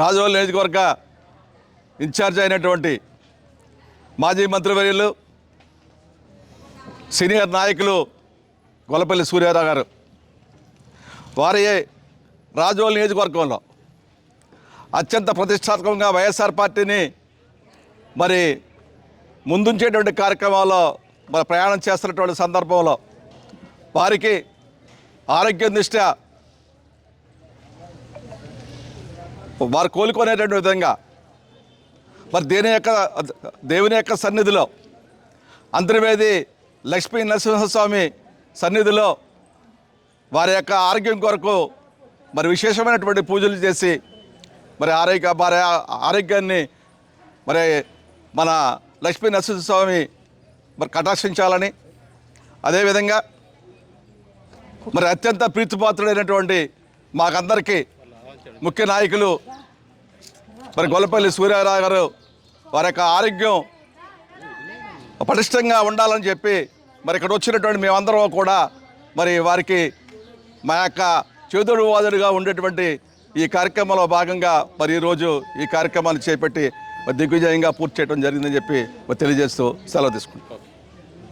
రాజవల్లి నియోజకవర్గ ఇన్ఛార్జ్ అయినటువంటి మాజీ మంత్రివర్యులు సీనియర్ నాయకులు గొల్లపల్లి సూర్యారావు గారు. వారి రాజోల్ నియోజకవర్గంలో అత్యంత ప్రతిష్టాత్మకంగా వైఎస్ఆర్ పార్టీని మరి ముందుంచేటువంటి కార్యక్రమాల్లో మరి ప్రయాణం చేస్తున్నటువంటి సందర్భంలో వారికి ఆరోగ్యం దృష్ట్యా వారు కోలుకునేటువంటి విధంగా. మరి దేని యొక్క దేవుని యొక్క సన్నిధిలో అంతర్వేది లక్ష్మీ నరసింహస్వామి సన్నిధిలో వారి యొక్క ఆరోగ్యం కొరకు మరి విశేషమైనటువంటి పూజలు చేసి మరి ఆరోగ్య వారి ఆరోగ్యాన్ని మరి మన లక్ష్మీ నరసింహస్వామి మరి కటాక్షించాలని అదేవిధంగా మరి అత్యంత ప్రీతిపాత్రుడైనటువంటి మాకందరికీ ముఖ్య నాయకులు మరి గొల్లపల్లి సూర్యారావు గారు వారి యొక్క ఆరోగ్యం పటిష్టంగా ఉండాలని చెప్పి మరి ఇక్కడ వచ్చినటువంటి మేమందరం కూడా మరి వారికి మా యొక్క చేదుడు వాదుడుగా ఉండేటువంటి ఈ కార్యక్రమంలో భాగంగా మరి ఈరోజు ఈ కార్యక్రమాన్ని చేపట్టి దిగ్విజయంగా పూర్తి చేయడం జరిగిందని చెప్పి మరి తెలియజేస్తూ సెలవు తీసుకుంటాం